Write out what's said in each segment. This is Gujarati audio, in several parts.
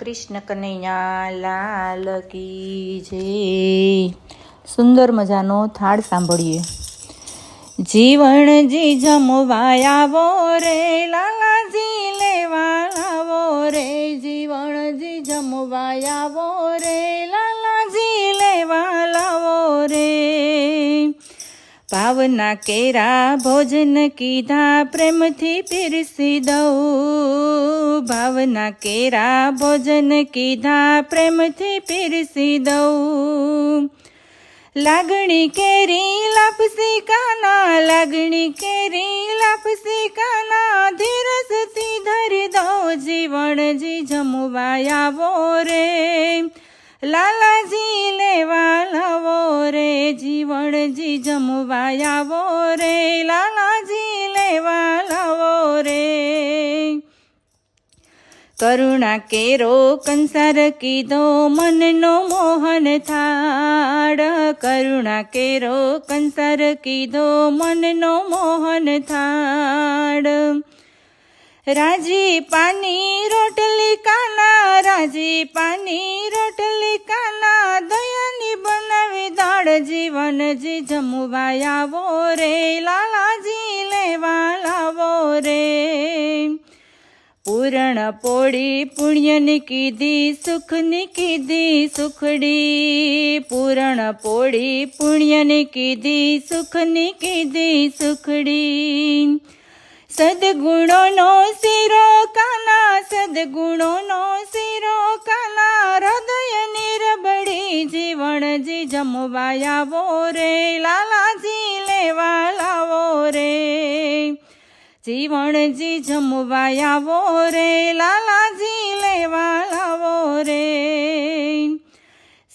કૃષ્ણ કનૈયા લાલ કી જય. સુંદર મજાનો થાળ સાંભળીએ. જીવણજી જમવાયાવો રે, લાલાજી લેવા લાવો રે જીવણજી જમવાયાવો રે, લાલાજી લેવા લાવો રે. ભાવના કેરા ભોજન કીધા, પ્રેમથી પીરસી દઉં. ભાવના કેરા ભોજન કીધા પ્રેમથી પીરસી દઉં. લાગણી કેરી લાપસી કાના, લાગણી કેરી લાપસી કાના ધીરસથી ધરી દો જીવણજી જમવાયાવો રે. લાલાજી લેવા લાવો રે, જીવણજી જમવાયાવો રે. લાલાજી લાવો કરુણા કેરો કંસાર કીધો, મનનો મોહન થાળ. કરુણા કેરો કંસાર કીધો, મનનો મોહન થાળ. રાજી પાની રોટલી કાના રાજી પાની રોટલી કાના, દયાની બનાવી દાળ. જીવનજી જમવાયાવો રે, લાલાજી પૂરણ પોળી પુણ્યની કીધી, સુખની કીધી, સુખડી. પૂરણ પોળી પુણ્યની કીધી, સુખની કીધી, સુખડી. સદગુણોનો શિરો કાના સદગુણોનો શિરો કાના હૃદય નિરબડી જીવણજી જમવાયાવો રે, લાલાજી લેવા જીવણજી જમવાયાવો રે, લાલાજી લેવા રે.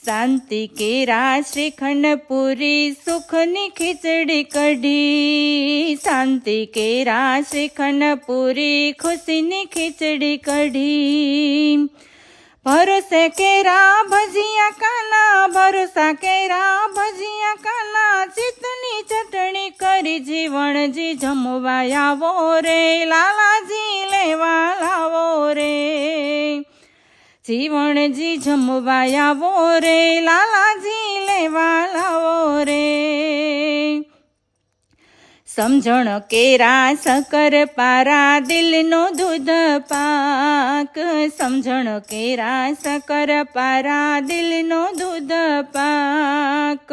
શાંતિ કેરા શ્રીખંડ પૂરી સુખની ખીચડી કઢી. શાંતિ કેરા શ્રીખંડ પૂરી ખુશીની ખીચડી કઢી. ભરોસે કેરા ભજીયા કાના, ભરોસા કેરા ભજીયા કાના. ચિતની ચટણી કરી જીવણજી આવો રે લાલાજી લેવા લાવો રે જીવણજી જમવાયાવો રે લાલાજી લેવા લાવો રે સમજણ કેરા સકર પારા દિલનો દૂધ પાક. સમજણ કેરા સકર પારા દિલનો દૂધ પાક.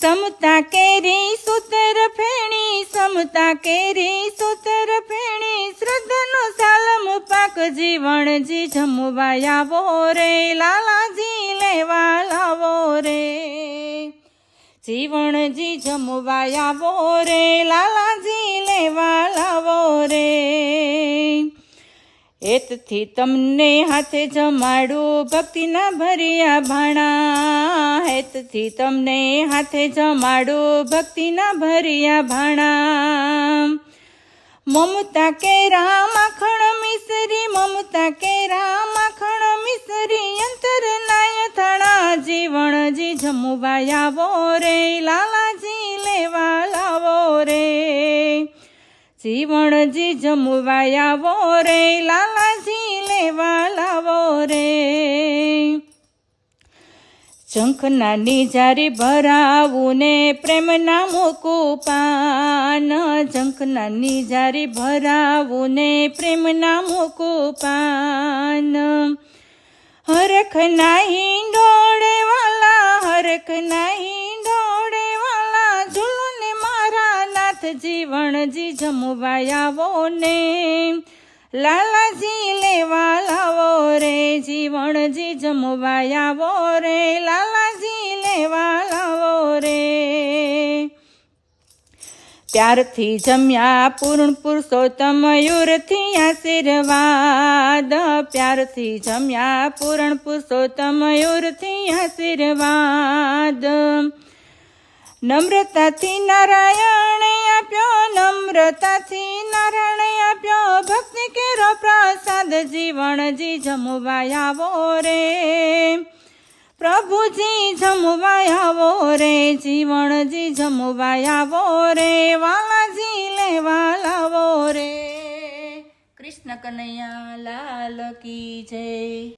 સમતા કેરી સુતર ફેણી, સમતા કેરી સુતર ફેણી, શ્રદ્ધાનો સાલમ પાક જીવણજી જમવાયાવો રે, લાલાજી લેવા લાવો રે. જીવણજી જમવાયાવો રે, લાલાજી લેવા લાવો રે. એતથી તમને હાથે જમાડું ભક્તિના ભર્યા ભાણા. હેતથી તમને હાથે જમાડું ભક્તિના ભર્યા ભાણા. મમતા કેરા માખણ મિસરી, મમતા કેરા ખણ મિસરી, અંતર નાય થણા જીવણજી જમવાયાવો રે લાલાજી જીવણજી જમવાયાવો રે, લાલાજી લેવા લાવો રે. શંખના નિજારી ભરાવું ને પ્રેમના મૂકું પાન શંખના નિજારી ભરાવું ને પ્રેમના મૂકું પાન હરખ નાહી ડોળે વાલા હરખ નાહી નાથ જમવાય આવો ને. લાલાજી લેવા લાવો રે જીવણજી જમવાયાવો રે. લાલાજી લેવા લાવો રે. ત્યારથી જમ્યા પૂર્ણ પુરુષોત્તમ મયુરથી આશીર્વાદ. પ્યારથી જમ્યા પૂર્ણ પુરુષોત્તમ મયુરથી આશીર્વાદ. નમ્રતાથી નારાયણે આપ્યો નમ્રતાથી નારાયણે આપ્યો ભક્તિ કેરો પ્રસાદ જીવણજી જમવાયાવો રે. પ્રભુજી જમવાયાવો રે, જીવણજી જમવાયાવો રે, વાલાજી લેવા લાવો રે. કૃષ્ણ કનૈયા લાલ કી જય.